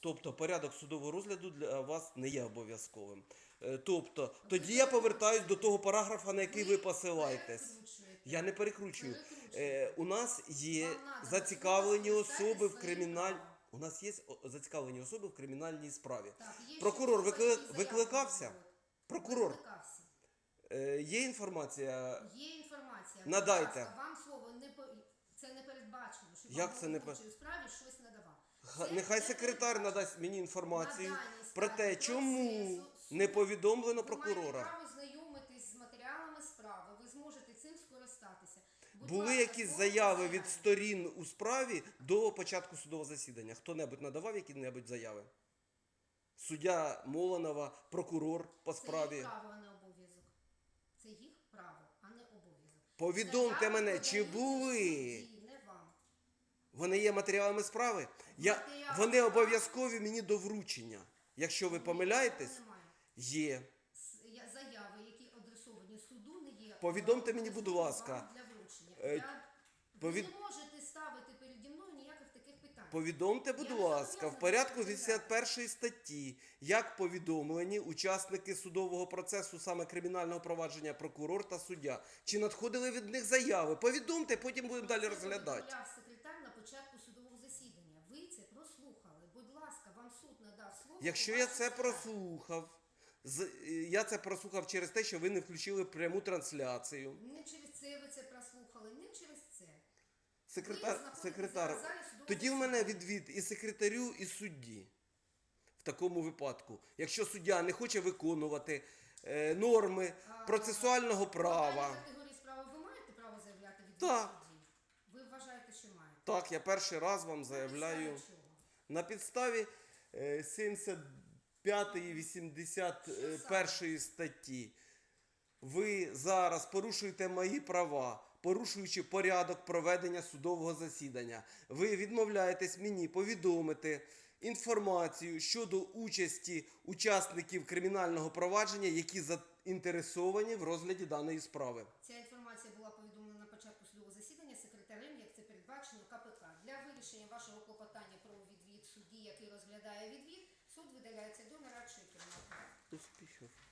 Тобто порядок судового розгляду для вас не є обов'язковим. Е, Тобто, тоді я повертаюсь до того параграфа, на який ви посилаєтесь. Я не перекручую. Е, у нас є зацікавлені особи в кримінальній. У нас є зацікавлені особи в кримінальній справі. Прокурор викли- викликався? Прокурор, е, є інформація. Є інформація. Надайте. Вам слово не це не передбачено, щоб Як вам це не у справі щось надавав. Ха- Нехай секретар надасть мені інформацію про те, чому не повідомлено Ви прокурора. маєте право знайомитись з матеріалами справи, ви зможете цим скористатися. Будь Були ласка, якісь заяви від сторін у справі до початку судового засідання? Хто-небудь надавав які-небудь заяви? Суддя Молонова, прокурор по Це справі. їх право, а не обов'язок. Це їх право, а не обов'язок. Повідомте Заяви мене, чи подаються були? суді. Вони є матеріалами справи? Я, вони обов'язкові мені до вручення. Якщо ви помиляєтесь, є. Заяви, які адресовані суду, не є. Повідомте мені, будь ласка. Для вручення. Е, Я... повід- Ви не можете ставити переді мною ніяких таких питань. Повідомте, будь Я ласка, в порядку відповідати. 81 статті, як повідомлені учасники судового процесу, саме кримінального провадження, прокурор та суддя, чи надходили від них заяви? Повідомте, потім будемо далі розглядати. Початку судового засідання. Ви це прослухали. Будь ласка, вам суд надав слово. Якщо я це прослухав, з- е, я це прослухав через те, що ви не включили пряму трансляцію. Не через це ви це прослухали, не через це. Секретар, знаходитесь секретар, зараз судового тоді в мене відвід і секретарю, і судді. В такому випадку, якщо суддя не хоче виконувати е, норми процесуального права. категорії справи ви маєте право заявляти від Так. судді? Ви вважаєте, що маєте? Так, я перший раз вам заявляю на підставі е, 75 і 81 статті. Ви зараз порушуєте мої права, порушуючи порядок проведення судового засідання. Ви відмовляєтесь мені повідомити інформацію щодо участі учасників кримінального провадження, які заінтересовані в розгляді даної справи. Ця інформація була повідомлена на початку судового засідання секретарем, як це передбачено КПК. Для вирішення вашого клопотання про відвід судді, який розглядає відвід, суд видаляється до нарадчої кімнати.